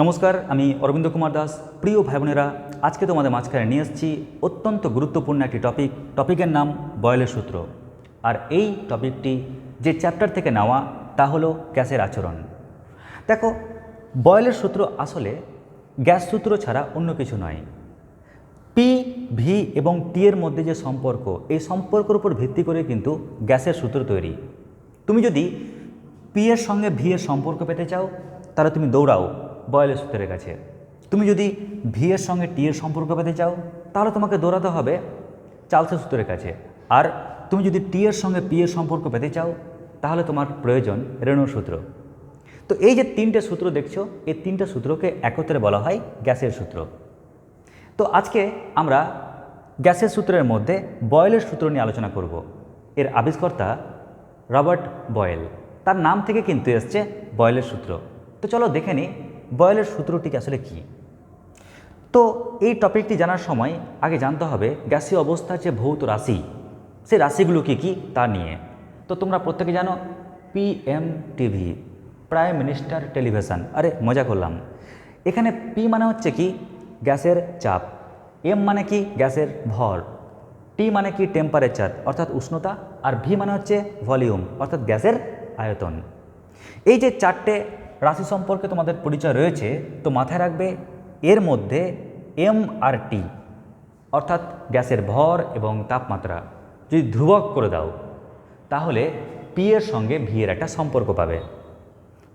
নমস্কার, আমি অরবিন্দ কুমার দাস। প্রিয় ভাই বোনেরা আজকে তোমাদের মাঝখানে নিয়ে এসেছি অত্যন্ত গুরুত্বপূর্ণ একটি টপিক। টপিকের নাম বয়লের সূত্র। আর এই টপিকটি যে চ্যাপ্টার থেকে নেওয়া, তা হলো গ্যাসের আচরণ। দেখো, বয়লের সূত্র আসলে গ্যাস সূত্র ছাড়া অন্য কিছু নয়। পি ভি এবং টি এর মধ্যে যে সম্পর্ক, এই সম্পর্কের উপর ভিত্তি করে কিন্তু গ্যাসের সূত্র তৈরি। তুমি যদি পি এর সঙ্গে ভি এর সম্পর্ক পেতে চাও, তাহলে তুমি দৌড়াও। বয়েলের সূত্রের কাছে। তুমি যদি ভি এর সঙ্গে টি এর সম্পর্ক পেতে চাও, তাহলে তোমাকে দৌড়াতে হবে চার্লসের সূত্রের কাছে। আর তুমি যদি টি এর সঙ্গে পি এর সম্পর্ক পেতে চাও, তাহলে তোমার প্রয়োজন রেণুর সূত্র। তো এই যে তিনটে সূত্র দেখছ, এই তিনটে সূত্রকে একত্রে বলা হয় গ্যাসের সূত্র। তো আজকে আমরা গ্যাসের সূত্রের মধ্যে বয়েলের সূত্র নিয়ে আলোচনা করব। এর আবিষ্কর্তা রবার্ট বয়েল। তার নাম থেকে কিন্তু এসছে বয়েলের সূত্র। তো চলো দেখে নিই বয়েলের সূত্রটি আসলে কী? তো এই টপিকটি জানার সময় আগে জানতে হবে গ্যাসীয় অবস্থার যে ভৌত রাশি, সেই রাশিগুলো কী কী তা নিয়ে। তো তোমরা প্রত্যেকে জানো PM TV prime minister television আরে, মজা করলাম। এখানে পি মানে হচ্ছে কি? গ্যাসের চাপ। এম মানে কি? গ্যাসের ভর। টি মানে কি? টেম্পারেচার অর্থাৎ উষ্ণতা। আর ভি মানে হচ্ছে ভলিউম অর্থাৎ গ্যাসের আয়তন। এই যে চারটে রাশি সম্পর্কে তোমাদের পরিচয় রয়েছে, তো মাথায় রাখবে, এর মধ্যে এম আর টি অর্থাৎ গ্যাসের ভর এবং তাপমাত্রা, যদি ধ্রুবক করে দাও, তাহলে পি এর সঙ্গে ভি এর একটা সম্পর্ক পাবে।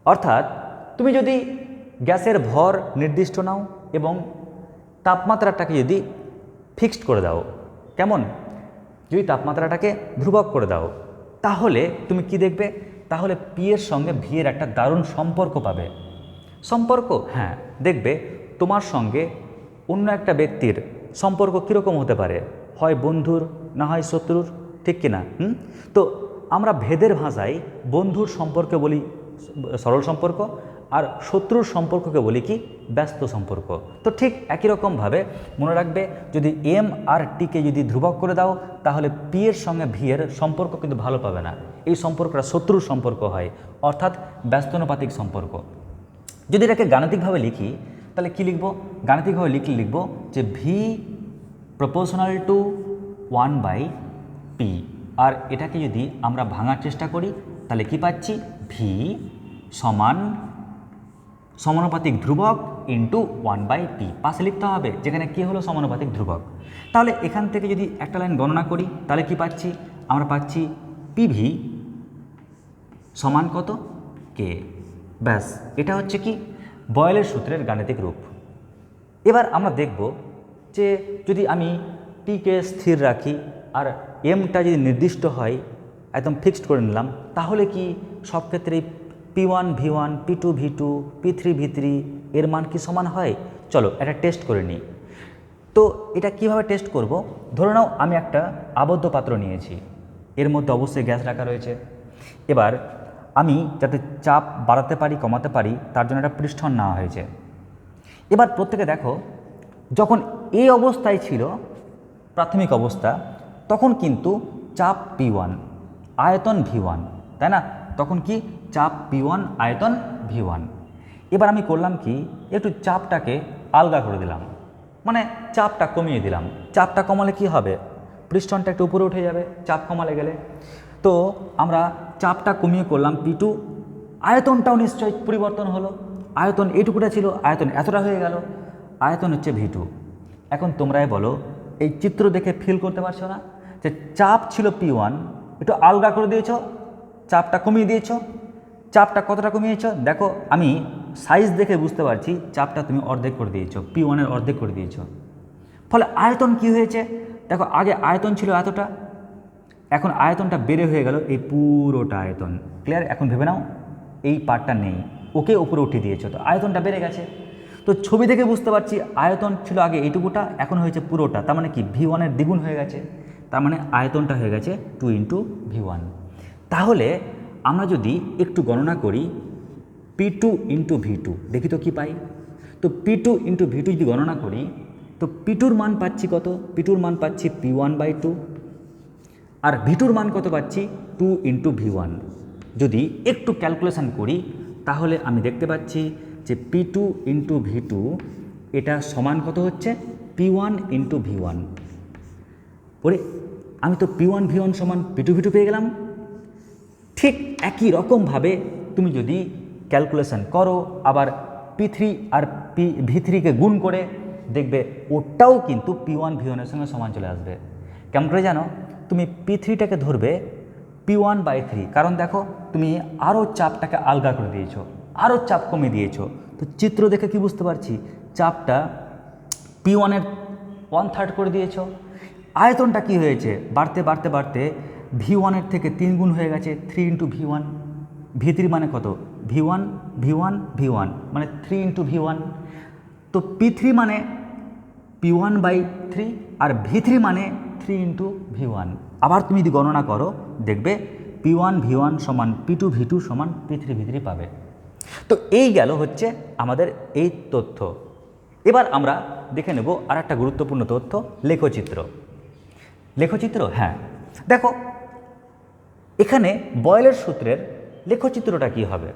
অর্থাৎ তুমি যদি গ্যাসের ভর নির্দিষ্ট নাও এবং তাপমাত্রাটাকে যদি ফিক্সড করে দাও, কেমন? যদি তাপমাত্রাটাকে ধ্রুবক করে দাও, তাহলে তুমি কি দেখবে? তাহলে পিয়ের সঙ্গে ভি এর একটা দারুণ সম্পর্ক পাবে। সম্পর্ক? হ্যাঁ দেখবে তোমার সঙ্গে অন্য একটা ব্যক্তির সম্পর্ক কীরকম হতে পারে? হয় বন্ধুর না হয় শত্রুর? ঠিক কিনা হুম? তো আমরা ভেদের ভাষায় বন্ধুর সম্পর্কে বলি, সরল সম্পর্ক আর শত্রুর সম্পর্ককে বলি কি, ব্যস্ত সম্পর্ক। তো ঠিক একই রকমভাবে মনে রাখবে, যদি এম আর টিকে যদি ধ্রুবক করে দাও, তাহলে পি এর সঙ্গে ভি এর সম্পর্ক কিন্তু ভালো পাবে না। এই সম্পর্কটা শত্রুর সম্পর্ক হয়, অর্থাৎ ব্যস্তানুপাতিক সম্পর্ক। যদি এটাকে গাণিতিকভাবে লিখি, তাহলে কি লিখব? গাণিতিকভাবে লিখলে লিখব যে V proportional to one by P আর এটাকে যদি আমরা ভাঙার চেষ্টা করি, তাহলে কি পাচ্ছি? ভি সমান সমানুপাতিক ধ্রুবক ইন্টু ওয়ান বাই পি পাশে লিখতে হবে, যেখানে কি হলো সমানুপাতিক ধ্রুবক। তাহলে এখান থেকে যদি একটা লাইন গণনা করি, তাহলে কি পাচ্ছি? আমরা পাচ্ছি পিভি সমান কত? কে ব্যাস, এটা হচ্ছে কি? বয়েলের সূত্রের গাণিতিক রূপ। এবার আমরা দেখব যে যদি আমি টিকে স্থির রাখি আর এমটা যদি নির্দিষ্ট হয়, একদম ফিক্সড করে নিলাম, তাহলে কি সব ক্ষেত্রেই P one V one P two V two P three V three এর মান কি সমান হয়? চলো এটা টেস্ট করে নিই। তো এটা কীভাবে টেস্ট করব? ধরে নাও আমি একটা আবদ্ধ পাত্র নিয়েছি। এর মধ্যে অবশ্যই গ্যাস রাখা রয়েছে। এবার আমি যাতে চাপ বাড়াতে পারি, কমাতে পারি, তার জন্য একটা পৃষ্ঠন নেওয়া হয়েছে। এবার প্রত্যেকে দেখো, যখন এই অবস্থায় ছিল, প্রাথমিক অবস্থা, তখন কিন্তু চাপ পি ওয়ান আয়তন ভি ওয়ান তাই না? তখন কি? চাপ পি ওয়ান, আয়তন ভি ওয়ান। এবার আমি করলাম কি? একটু চাপটাকে আলগা করে দিলাম। মানে চাপটা কমিয়ে দিলাম। চাপটা কমালে কি হবে? পৃষ্ঠনটা একটু উপরে উঠে যাবে, চাপ কমালে গেলে। তো আমরা চাপটা কমিয়ে করলাম পি টু। আয়তনটাও নিশ্চয়ই পরিবর্তন হলো। আয়তন এইটুকুটা ছিল, আয়তন এতটা হয়ে গেল। আয়তন হচ্ছে ভি টু। এখন তোমরাই বলো, এই চিত্র দেখে ফিল করতে পারছ না? যে চাপ ছিল পি ওয়ান, একটু আলগা করে দিয়েছ চাপটা কমিয়ে দিয়েছ? চাপটা কতটা কমিয়েছ? দেখো, আমি সাইজ দেখে বুঝতে পারছি, চাপটা তুমি অর্ধেক করে দিয়েছ পি ওয়ানের অর্ধেক করে দিয়েছ। ফলে আয়তন কি হয়েছে? দেখো, আগে আয়তন ছিল এতটা, এখন আয়তনটা বেড়ে হয়ে গেল এই পুরোটা আয়তন। ক্লিয়ার এখন ভেবে নাও, এই পার্টটা নেই। ওকে উপরে উঠিয়ে দিয়েছ, তো আয়তনটা বেড়ে গেছে। তো ছবি দেখে বুঝতে পারছি, আয়তন ছিল আগে এইটুকুটা, এখন হয়েছে পুরোটা। তার মানে কি? ভি ওয়ানের দ্বিগুণ হয়ে গেছে, তার মানে আয়তনটা হয়ে গেছে টু ইন্টু ভি ওয়ান তাহলে আমরা যদি একটু গণনা করি P two into V two দেখি তো কী পাই? তো P two into V two যদি গণনা করি, তো পি টুর মান পাচ্ছি কত? পি টুর মান পাচ্ছি পি ওয়ান বাই টু আর ভি টুর মান কত পাচ্ছি? টু ইন্টু ভি ওয়ান যদি একটু ক্যালকুলেশন করি, তাহলে আমি দেখতে পাচ্ছি যে P two into V two এটা সমান কত হচ্ছে? P one into V one ওরে, আমি তো পি ওয়ান ভি ওয়ান সমান পি টু ভি টু পেয়ে গেলাম। ঠিক একই রকমভাবে তুমি যদি ক্যালকুলেশন করো, আবার পি থ্রি আর পি ভি থ্রিকে গুণ করে দেখবে ওটাও কিন্তু পি ওয়ান ভি ওয়ানের সঙ্গে সমান চলে আসবে। কেমন করে জানো? তুমি পি থ্রিটাকে ধরবে পি ওয়ান বাই থ্রি কারণ দেখো, তুমি আরও চাপটাকে আলগা করে দিয়েছ আরও চাপ কমিয়ে দিয়েছ। তো চিত্র দেখে কি বুঝতে পারছি? চাপটা পি ওয়ানের ওয়ান থার্ড করে দিয়েছ। আয়তনটা কি হয়েছে? বাড়তে বাড়তে বাড়তে ভি ওয়ানের থেকে তিন গুণ হয়ে গেছে three into V one V three মানে কত? V one V one V one মানে থ্রি ইন্টু ভি ওয়ান তো পি থ্রি মানে পি ওয়ান বাই থ্রি আর ভি থ্রি মানে থ্রি ইন্টু ভি ওয়ান আবার তুমি যদি গণনা করো, দেখবে পি ওয়ান ভি ওয়ান সমান পি টু ভি টু সমান পি থ্রি ভি থ্রি পাবে। তো এই গেল হচ্ছে আমাদের এই তথ্য। এবার আমরা দেখে নেব আর একটা গুরুত্বপূর্ণ তথ্য, লেখচিত্র। লেখচিত্র হ্যাঁ। দেখো, এখানে বয়েলের সূত্রের লেখচিত্রটা কি হবে?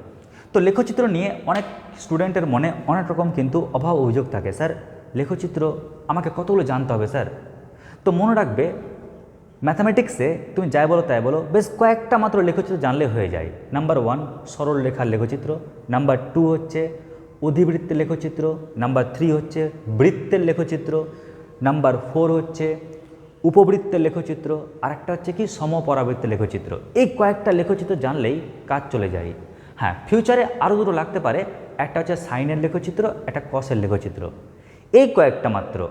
তো লেখচিত্র নিয়ে অনেক স্টুডেন্টের মনে অনেক রকম কিন্তু অভাব অভিযোগ থাকে। স্যার, লেখচিত্র আমাকে কতগুলো জানতে হবে, স্যার? তো মনে রাখবে, ম্যাথামেটিক্সে তুমি যাই বলো তাই বলো, বেশ কয়েকটা মাত্র লেখচিত্র জানলে হয়ে যায়। নাম্বার ওয়ান, সরল লেখার লেখচিত্র। নাম্বার টু হচ্ছে অধিবৃত্তের লেখচিত্র। নাম্বার থ্রি হচ্ছে বৃত্তের লেখচিত্র। নাম্বার ফোর হচ্ছে উপবৃত্তের লেখচিত্র আর একটা হচ্ছে কি সমপরাবৃত্তের লেখচিত্র। এই কয়েকটা লেখচিত্র জানলেই কাজ চলে যায়। হ্যাঁ ফিউচারে আরও দুটো লাগতে পারে। একটা হচ্ছে সাইনের লেখচিত্র, একটা কসের লেখচিত্র। এই কয়েকটা মাত্র।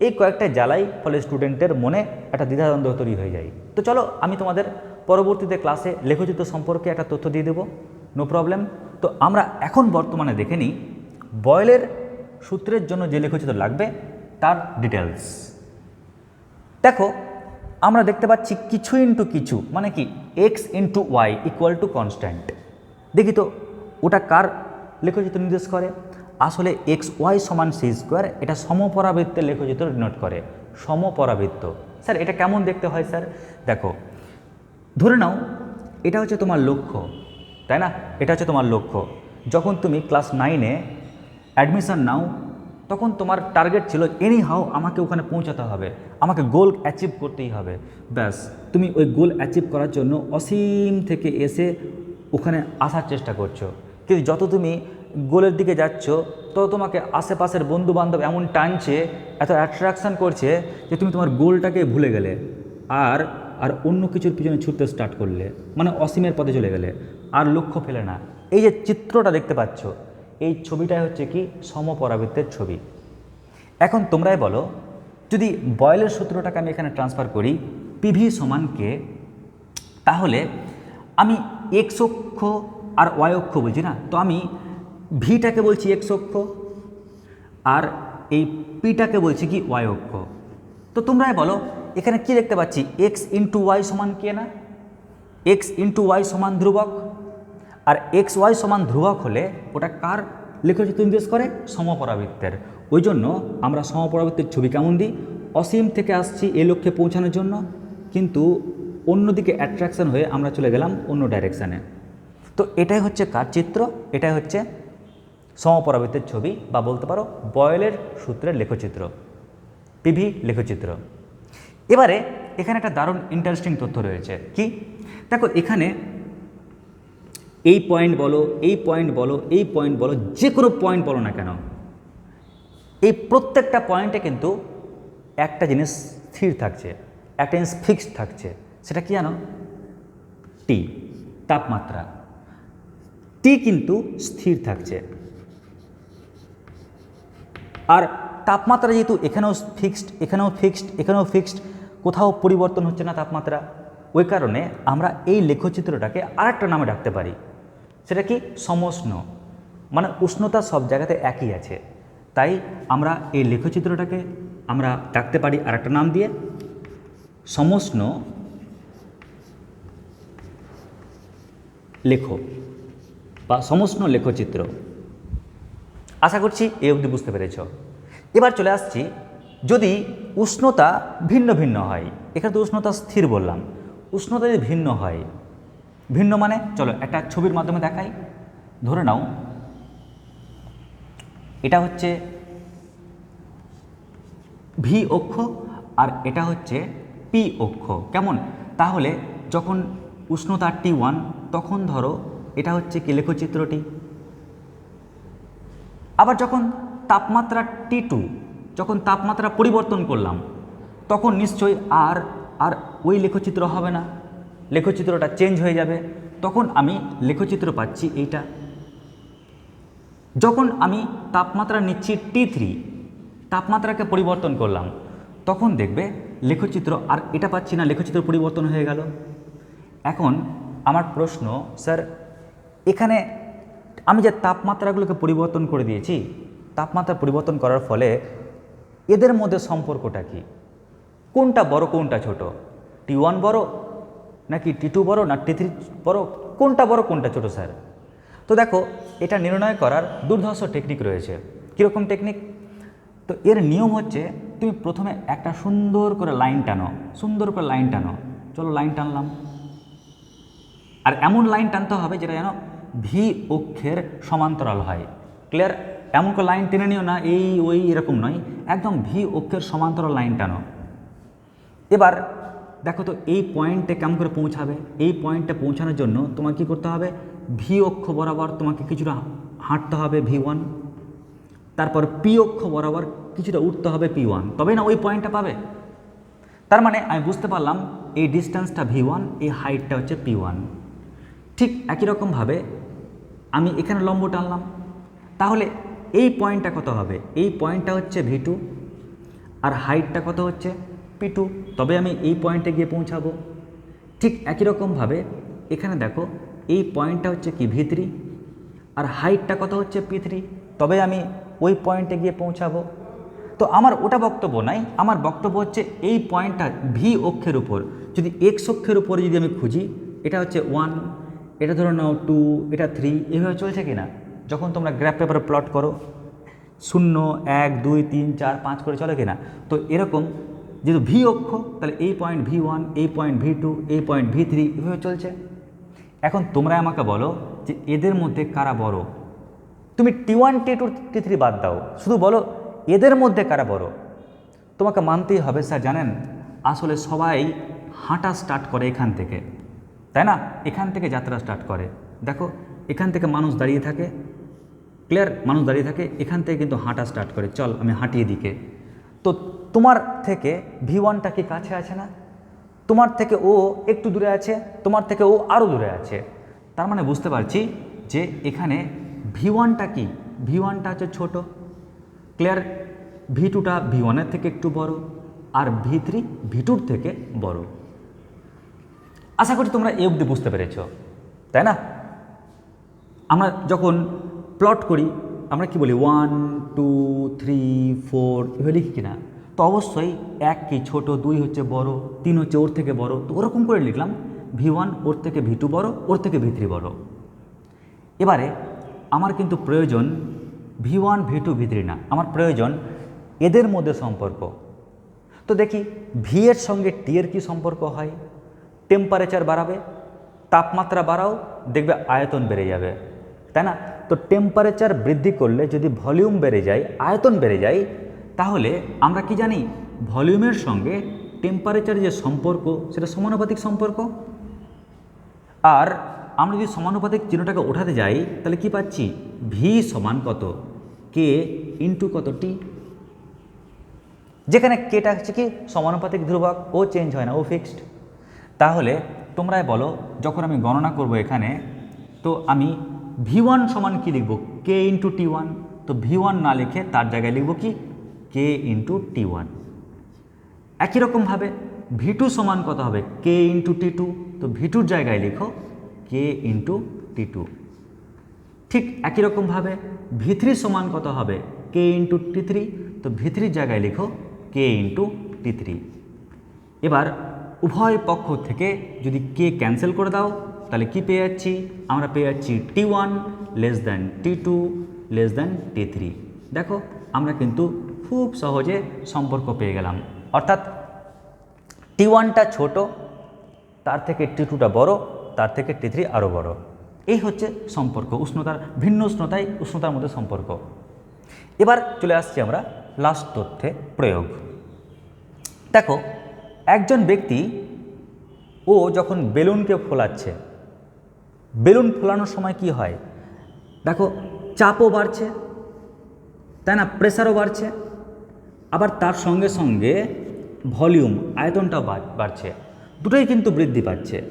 এই কয়েকটা জ্বালাই ফলে স্টুডেন্টের মনে একটা দ্বিধাদ্বন্দ্ব তৈরি হয়ে যায়। তো চলো, আমি তোমাদের পরবর্তীতে ক্লাসে লেখচিত্র সম্পর্কে একটা তথ্য দিয়ে দেবো। নো প্রবলেম তো আমরা এখন বর্তমানে দেখে নিই বয়েলের সূত্রের জন্য যে লেখচিত্র লাগবে, তার ডিটেলস দেখো, আমরা দেখতে পাচ্ছি কিছু ইন্টু কিছু মানে কি X into Y equal to constant দেখি তো, ওটা কার লেখচিত্র নির্দেশ করে? আসলে এক্স ওয়াই সমান সি স্কোয়ার এটা সমপরাবৃত্তের লেখচিত্র ডিনোট করে। সমপরাবৃত্ত। স্যার, এটা কেমন দেখতে হয়, স্যার? দেখো, ধরে নাও, এটা হচ্ছে তোমার লক্ষ্য, তাই না? এটা হচ্ছে তোমার লক্ষ্য। যখন তুমি ক্লাস নাইনে অ্যাডমিশন নাও তখন তোমার টার্গেট ছিল এনি হাও আমাকে ওখানে পৌঁছাতে হবে। আমাকে গোল অ্যাচিভ করতেই হবে। ব্যাস, তুমি ওই গোল অ্যাচিভ করার জন্য অসীম থেকে এসে ওখানে আসার চেষ্টা করছ। কিন্তু যত তুমি গোলের দিকে যাচ্ছ, তত তোমাকে আশেপাশের বন্ধু বান্ধব এমন টানছে, এত অ্যাট্রাকশান করছে যে তুমি তোমার গোলটাকে ভুলে গেলে আর আর অন্য কিছুর পিছনে ছুটতে স্টার্ট করলে। মানে অসীমের পথে চলে গেলে। আর লক্ষ্য ফেলে না। এই যে চিত্রটা দেখতে পাচ্ছ এই ছবিটাই হচ্ছে কি সমপরাবৃত্তের ছবি। এখন তোমরাই বলো, যদি বয়েলের সূত্রটাকে আমি এখানে ট্রান্সফার করি পিভি সমান কে তাহলে আমি এক্স অক্ষ আর ওয়াই অক্ষ বলছি না? তো আমি ভিটাকে বলছি এক্স অক্ষ আর এই পিটাকে বলছি কি ওয়াই অক্ষ। তো তোমরাই বলো, এখানে কি দেখতে পাচ্ছি? এক্স ইন্টু ওয়াই সমান কে না? এক্স ইন্টু ওয়াই সমান ধ্রুবক? আর এক্স ওয়াই সমান ধ্রুবক হলে ওটা কার লেখচিত্র নির্দেশ করে? সমপরাবৃত্তের। ওই জন্য আমরা সমপরাবৃত্তের ছবি কেমন দিই? অসীম থেকে আসছি এ লক্ষ্যে পৌঁছানোর জন্য, কিন্তু অন্যদিকে অ্যাট্রাকশন হয়ে আমরা চলে গেলাম অন্য ডাইরেকশানে তো এটাই হচ্ছে কার চিত্র? এটাই হচ্ছে সমপরাবৃত্তের ছবি বা বলতে পারো বয়েলের সূত্রের লেখচিত্র, পিভি লেখচিত্র। এবারে এখানে একটা দারুণ ইন্টারেস্টিং তথ্য রয়েছে। কি? দেখো এখানে এই পয়েন্ট বলো, এই পয়েন্ট বলো, এই পয়েন্ট বলো যে কোনো পয়েন্ট বলো না কেন, এই প্রত্যেকটা পয়েন্টে কিন্তু একটা জিনিস স্থির থাকছে, একটা জিনিস ফিক্সড থাকছে, সেটা কি জানো? টি তাপমাত্রা। টি কিন্তু স্থির থাকছে। আর তাপমাত্রা যেহেতু এখানেও ফিক্সড এখানেও ফিক্সড এখানেও ফিক্সড কোথাও পরিবর্তন হচ্ছে না তাপমাত্রা, ওই কারণে আমরা এই লেখচিত্রটাকে আরেকটা নামে ডাকতে পারি। সেটা কি? সমষ্ণ। মানে উষ্ণতা সব জায়গাতে একই আছে। তাই আমরা এই লেখচিত্রটাকে আমরা ডাকতে পারি আরেকটা নাম দিয়ে। সমষ্ণ লেখ বা সমষ্ণ লেখচিত্র। আশা করছি এই অবধি বুঝতে পেরেছ। এবার চলে আসছি, যদি উষ্ণতা ভিন্ন ভিন্ন হয়, এখানে তো উষ্ণতা স্থির বললাম, উষ্ণতা যদি ভিন্ন হয় ভিন্ন মানে? চলো, একটা ছবির মাধ্যমে দেখাই। ধরে নাও, এটা হচ্ছে ভি অক্ষ আর এটা হচ্ছে পি অক্ষ। কেমন? তাহলে যখন উষ্ণতা টি ওয়ান, তখন ধরো এটা হচ্ছে কি লেখচিত্রটি? আবার যখন তাপমাত্রা টি টু, যখন তাপমাত্রা পরিবর্তন করলাম, তখন নিশ্চয়ই আর আর ওই লেখচিত্র হবে না। লেখচিত্রটা চেঞ্জ হয়ে যাবে। তখন আমি লেখচিত্র পাচ্ছি এইটা। যখন আমি তাপমাত্রা নিচ্ছি টি থ্রি তাপমাত্রাকে পরিবর্তন করলাম, তখন দেখবে লেখচিত্র আর এটা পাচ্ছি না, লেখচিত্র পরিবর্তন হয়ে গেল। এখন আমার প্রশ্ন, স্যার, এখানে আমি যে তাপমাত্রাগুলোকে পরিবর্তন করে দিয়েছি, তাপমাত্রা পরিবর্তন করার ফলে এদের মধ্যে সম্পর্কটা কি? কোনটা বড়, কোনটা ছোট? টি ওয়ান বড় নাকি টি টু বড় না টি থ্রি বড়? কোনটা বড়, কোনটা ছোট, স্যার? তো দেখো, এটা নির্ণয় করার দুর্ধর্ষ টেকনিক রয়েছে। কীরকম টেকনিক তো এর নিয়ম হচ্ছে, তুমি প্রথমে একটা সুন্দর করে লাইন টানো, সুন্দর করে লাইন টানো। চলো লাইন টানলাম। আর এমন লাইন টানতে হবে যেটা যেন ভি অক্ষের সমান্তরাল হয়। ক্লিয়ার এমন করে লাইন টেনে নিও না, এই, ওই এরকম নয়। একদম ভি অক্ষের সমান্তরাল লাইন টানো। এবার দেখো তো, এই পয়েন্টে কেমন করে পৌঁছাবে? এই পয়েন্টে পৌঁছানোর জন্য তোমাকে কী করতে হবে? ভি অক্ষ বরাবর তোমাকে কিছুটা হাঁটতে হবে ভি ওয়ান তারপর পি অক্ষ বরাবর কিছুটা উঠতে হবে পি ওয়ান তবেই না ওই পয়েন্টটা পাবে? তার মানে আমি বুঝতে পারলাম, এই ডিস্টেন্সটা ভি ওয়ান এই হাইটটা হচ্ছে পি ওয়ান ঠিক একই রকমভাবে আমি এখানে লম্ব টানলাম। তাহলে এই পয়েন্টটা কত হবে? এই পয়েন্টটা হচ্ছে ভি টু আর হাইটটা কত হচ্ছে? পি টু তবে আমি এই পয়েন্টে গিয়ে পৌঁছাবো। ঠিক একই রকমভাবে এখানে দেখো, এই পয়েন্টটা হচ্ছে কি ভি থ্রি আর হাইটটা কত হচ্ছে পি থ্রি তবে আমি ওই পয়েন্টে গিয়ে পৌঁছাবো। তো আমার ওটা বক্তব্য নাই, আমার বক্তব্য হচ্ছে এই পয়েন্টটা ভি অক্ষের উপর। যদি এক্স অক্ষের উপরে যদি আমি খুঁজি, এটা হচ্ছে ওয়ান এটা ধরে নাও টু এটা থ্রি এভাবে চলছে কি না যখন তোমরা গ্রাফ পেপারে প্লট করো, শূন্য, এক, দুই, তিন, চার, পাঁচ করে চলে কিনা? তো এরকম যেহেতু ভি অক্ষ, তাহলে এই পয়েন্ট ভি ওয়ান এই পয়েন্ট ভি টু এই পয়েন্ট ভি থ্রি এভাবে চলছে। এখন তোমরা আমাকে বলো যে এদের মধ্যে কারা বড়? তুমি T one T two T three বাদ দাও। শুধু বলো এদের মধ্যে কারা বড়? তোমাকে মানতেই হবে, স্যার, জানেন? আসলে সবাই হাঁটা স্টার্ট করে এখান থেকে। তাই না? এখান থেকে যাত্রা স্টার্ট করে। দেখো, এখান থেকে মানুষ দাঁড়িয়ে থাকে। ক্লিয়ার মানুষ দাঁড়িয়ে থাকে। এখান থেকে কিন্তু হাঁটা স্টার্ট করে। চল, আমি হাঁটিয়ে দিকে। তো তোমার থেকে ভি ওয়ানটা কি কাছে আছে না? তোমার থেকে ও একটু দূরে আছে, তোমার থেকে ও আরও দূরে আছে। তার মানে বুঝতে পারছি যে এখানে ভি ওয়ানটা কি? ভি ওয়ানটা হচ্ছে ছোটো। ক্লিয়ার ভি টুটা ভি ওয়ানের থেকে একটু বড় আর ভি থ্রি ভি টুর থেকে বড়। আশা করি তোমরা এ অবধি বুঝতে পেরেছ, তাই না? আমরা যখন প্লট করি, আমরা কি বলি? ওয়ান টু থ্রি ফোর এভাবে লিখি কিনা? তো অবশ্যই এক কি ছোট, দুই হচ্ছে বড়, তিন হচ্ছে ওর থেকে বড়। তো ওরকম করে লিখলাম, ভি ওয়ান ওর থেকে ভি টু বড়, ওর থেকে ভি থ্রি বড়। এবারে আমার কিন্তু প্রয়োজন V one, V two, V three না, আমার প্রয়োজন এদের মধ্যে সম্পর্ক। তো দেখি, ভি এর সঙ্গে টি এর কী সম্পর্ক হয়? টেম্পারেচার বাড়াবে, তাপমাত্রা বাড়াও, দেখবে আয়তন বেড়ে যাবে। তাই না? তো টেম্পারেচার বৃদ্ধি করলে যদি ভলিউম বেড়ে যায়, আয়তন বেড়ে যায় তাহলে আমরা কি জানি? ভলিউমের সঙ্গে টেম্পারেচার যে সম্পর্ক, সেটা সমানুপাতিক সম্পর্ক? আর আমরা যদি সমানুপাতিক চিহ্নটাকে ওঠাতে যাই, তাহলে কি পাচ্ছি? ভি সমান কত? কে ইন্টু কত টি যেখানে কেটা হচ্ছে কি সমানুপাতিক ধ্রুবক, ও চেঞ্জ হয় না, ও ফিক্সড তাহলে তোমরাই বলো, যখন আমি গণনা করব এখানে, তো আমি ভি ওয়ান সমান কী লিখব? কে ইন্টু টি ওয়ান তো ভি ওয়ান না লিখে তার জায়গায় লিখব কি? কে ইন্টু টি ওয়ান একই রকমভাবে ভি টু সমান কত হবে? কে ইন্টু টি টু তো ভি টুর জায়গায় লিখো কে ইন্টু টি টু ঠিক একই রকমভাবে ভি থ্রি সমান কত হবে? কে ইন্টু টি থ্রি তো ভি থ্রির জায়গায় লিখো কে ইন্টু টি থ্রি এবার উভয় পক্ষ থেকে যদি কে ক্যান্সেল করে দাও, তাহলে কি পেয়ে যাচ্ছি? আমরা পেয়ে যাচ্ছি T one less than T two less than T three দেখো, আমরা কিন্তু খুব সহজে সম্পর্ক পেয়ে গেলাম। অর্থাৎ টি ওয়ানটা ছোটো, তার থেকে টি টুটা বড়, তার থেকে টি থ্রি আরও বড়। এই হচ্ছে সম্পর্ক, উষ্ণতার, ভিন্ন উষ্ণতায় উষ্ণতার মধ্যে সম্পর্ক। এবার চলে আসছি আমরা লাস্ট তথ্যে, প্রয়োগ। দেখো, একজন ব্যক্তি, ও যখন বেলুনকে ফোলাচ্ছে, বেলুন ফোলানোর সময় কি হয়? দেখো, চাপও বাড়ছে, তাই না? প্রেসারও বাড়ছে। আবার তার সঙ্গে সঙ্গে ভলিউম, আয়তনটাও বাড়- বাড়ছে। দুটোই কিন্তু বৃদ্ধি পাচ্ছে।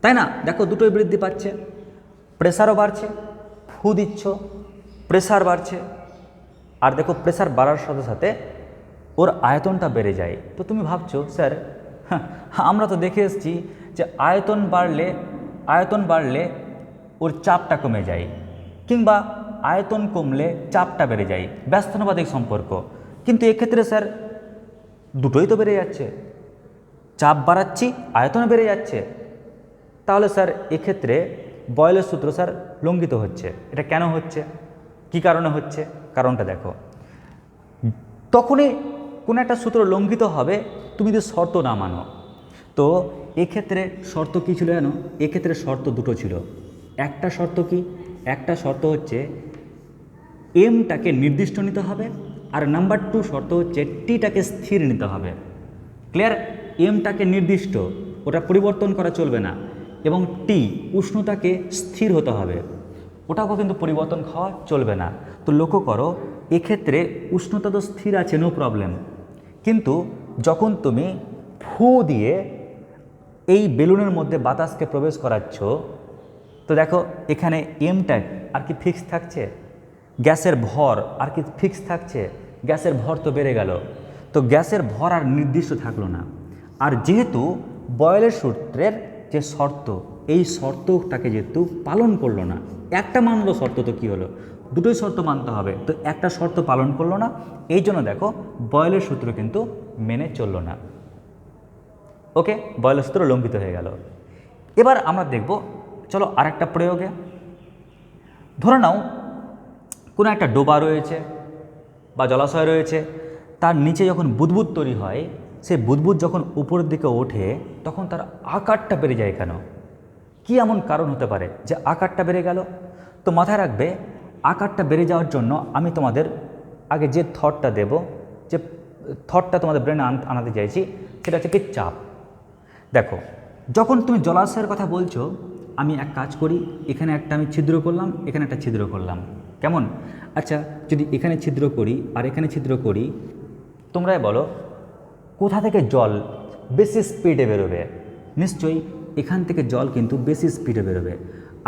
তাই না? দেখো, দুটোই বৃদ্ধি পাচ্ছে। প্রেসারও বাড়ছে। ফু দিচ্ছ, প্রেসার বাড়ছে। আর দেখো, প্রেসার বাড়ার সাথে সাথে ওর আয়তনটা বেড়ে যায়। তো তুমি ভাবছ, স্যার আমরা তো দেখে এসেছি যে আয়তন বাড়লে আয়তন বাড়লে ওর চাপটা কমে যায়। কিংবা আয়তন কমলে চাপটা বেড়ে যায় ব্যস্তানুপাতিক সম্পর্ক। কিন্তু এক্ষেত্রে স্যার, দুটোই তো বেড়ে যাচ্ছে। চাপ বাড়াচ্ছি আয়তন বেড়ে যাচ্ছে। তাহলে স্যার, এক্ষেত্রে বয়লের সূত্র স্যার লঙ্ঘিত হচ্ছে। এটা কেন হচ্ছে? কি কারণে হচ্ছে? কারণটা দেখো। তখনই কোনো একটা সূত্র লঙ্ঘিত হবে, তুমি যদি শর্ত না মানো। তো এক্ষেত্রে শর্ত কী ছিল জানো? এক্ষেত্রে শর্ত দুটো ছিল। একটা শর্ত কি? একটা শর্ত হচ্ছে এমটাকে নির্দিষ্ট নিতে হবে আর নাম্বার টু শর্ত হচ্ছে টিটাকে স্থির নিতে হবে। ক্লিয়ার এমটাকে নির্দিষ্ট, ওটা পরিবর্তন করা চলবে না। এবং টি উষ্ণতাকে স্থির হতে হবে। ওটাকেও কিন্তু পরিবর্তন খাওয়া চলবে না। তো লক্ষ্য করো, এক্ষেত্রে উষ্ণতা তো স্থির আছে নো প্রবলেম কিন্তু যখন তুমি ফু দিয়ে এই বেলুনের মধ্যে বাতাসকে প্রবেশ করাচ্ছ, তো দেখো এখানে এমটা আর কি ফিক্স থাকছে? গ্যাসের ভর আর কি ফিক্স থাকছে, গ্যাসের ভর তো বেড়ে গেল। তো গ্যাসের ভর আর নির্দিষ্ট থাকল না। আর যেহেতু বয়লের সূত্রের যে শর্ত, এই শর্তটাকে যেহেতু পালন করল না, একটা মানলো শর্ত তো কী হলো? দুটোই শর্ত মানতে হবে। তো একটা শর্ত পালন করল না, এই জন্য দেখো বয়লের সূত্র কিন্তু মেনে চলল না। ওকে, বয়লের সূত্র লঙ্ঘিত হয়ে গেল। এবার আমরা দেখব, চলো আরেকটা প্রয়োগে। ধরে নাও কোনো একটা ডোবা রয়েছে বা জলাশয় রয়েছে, তার নিচে যখন বুদবুদ তৈরি হয় সেই বুদবুদ যখন উপরের দিকে ওঠে, তখন তার আকারটা বেড়ে যায় কেন? কি এমন কারণ হতে পারে যে আকারটা বেড়ে গেল? তো মাথায় রাখবে, আকারটা বেড়ে যাওয়ার জন্য আমি তোমাদের আগে যে থটটা দেব, যে থটটা তোমাদের ব্রেনে আনাতে চাইছি, সেটা হচ্ছে কি চাপ। দেখো, যখন তুমি জলাশয়ের কথা বলছো, আমি এক কাজ করি, এখানে একটা আমি ছিদ্র করলাম, এখানে একটা ছিদ্র করলাম। কেমন? আচ্ছা যদি এখানে ছিদ্র করি আর এখানে ছিদ্র করি, তোমরাই বলো, কোথা থেকে জল বেশি স্পিডে বেরোবে? নিশ্চয়ই এখান থেকে জল কিন্তু বেশি স্পিডে বেরোবে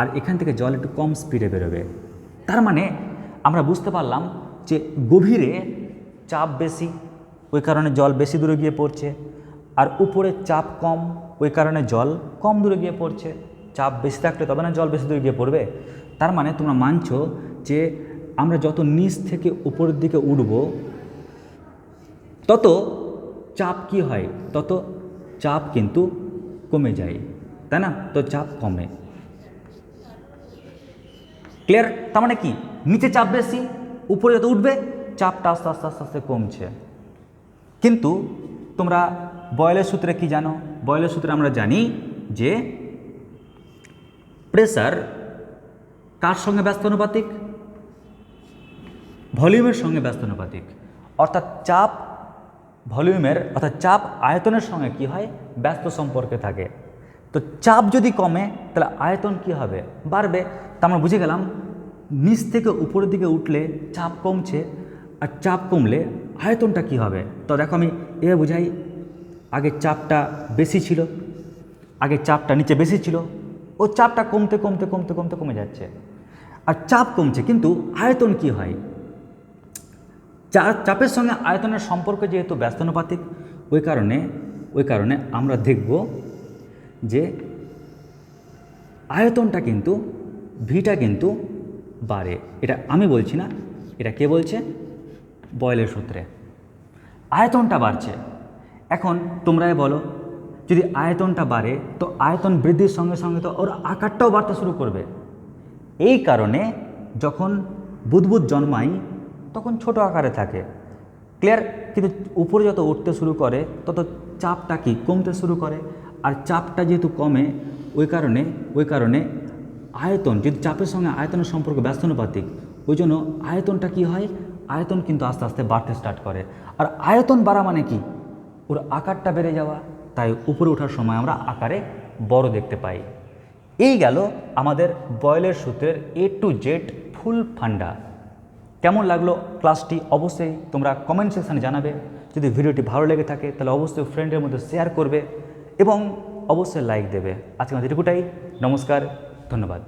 আর এখান থেকে জল একটু কম স্পিডে বেরোবে। তার মানে আমরা বুঝতে পারলাম যে গভীরে চাপ বেশি, ওই কারণে জল বেশি দূরে গিয়ে পড়ছে আর উপরে চাপ কম, ওই কারণে জল কম দূরে গিয়ে পড়ছে। চাপ বেশি থাকলে তবে না জল বেশি দূরে গিয়ে পড়বে? তার মানে তোমরা মানছো যে আমরা যত নিচ থেকে উপরের দিকে উঠব, তত চাপ কি হয়? তত চাপ কিন্তু কমে যায়, তাই না? তো চাপ কমে। ক্লিয়ার তার মানে কি? নিচে চাপ বেশি, উপরে যত উঠবে, চাপটা আস্তে আস্তে আস্তে আস্তে কমছে। কিন্তু তোমরা বয়লের সূত্রে কি জানো? বয়লের সূত্রে আমরা জানি যে প্রেসার কার সঙ্গে ব্যস্ত অনুপাতিক ভলিউমের সঙ্গে ব্যস্ত অনুপাতিক অর্থাৎ চাপ ভলিউমের, অর্থাৎ চাপ আয়তনের সঙ্গে কি হয়? ব্যস্ত সম্পর্কে থাকে। তো চাপ যদি কমে, তাহলে আয়তন কি হবে? বাড়বে। তা আমরা বুঝে গেলাম, নিচ থেকে উপরের দিকে উঠলে চাপ কমছে, আর চাপ কমলে আয়তনটা কি হবে? তো দেখো আমি এভাবে বুঝাই, আগে চাপটা বেশি ছিল, আগে চাপটা নিচে বেশি ছিল, ও চাপটা কমতে কমতে কমতে কমতে, কমে যাচ্ছে। আর চাপ কমছে, কিন্তু আয়তন কি হয়? চা- চাপের সঙ্গে আয়তনের সম্পর্ক যেহেতু ব্যস্তানুপাতিক, ওই কারণে ওই কারণে আমরা দেখব যে আয়তনটা কিন্তু, ভিটা কিন্তু বাড়ে। এটা আমি বলছি না, এটা কে বলছে? বয়লের সূত্রে। আয়তনটা বাড়ছে। এখন তোমরাই বলো, যদি আয়তনটা বাড়ে, তো আয়তন বৃদ্ধির সঙ্গে সঙ্গে তো ওর আকারটাও বাড়তে শুরু করবে। এই কারণে যখন বুদবুদ জন্মায় তখন ছোট আকারে থাকে। ক্লিয়ার কিন্তু উপরে যত উঠতে শুরু করে, তত চাপটা কি? কমতে শুরু করে। আর চাপটা যেহেতু কমে, ওই কারণে ওই কারণে আয়তন যদি চাপের সঙ্গে আয়তনের সম্পর্ক ব্যস্তানুপাতিক, ওই জন্য আয়তনটা কি হয়? আয়তন কিন্তু আস্তে আস্তে বাড়তে স্টার্ট করে। আর আয়তন বাড়া মানে কি? ওর আকারটা বেড়ে যাওয়া, তাই উপরে ওঠার সময় আমরা আকারে বড় দেখতে পাই। এই গেল আমাদের বয়েলের সূত্রের এ টু জেড ফুল ফান্ডা। কেমন লাগল ক্লাসটি অবশ্যই তোমরা কমেন্ট সেকশানে জানাবে। যদি ভিডিওটি ভালো লেগে থাকে, তাহলে অবশ্যই ফ্রেন্ডের মধ্যে শেয়ার করবে এবং অবশ্যই লাইক দেবে। আজকে আমাদের এটুকুটাই। নমস্কার, ধন্যবাদ।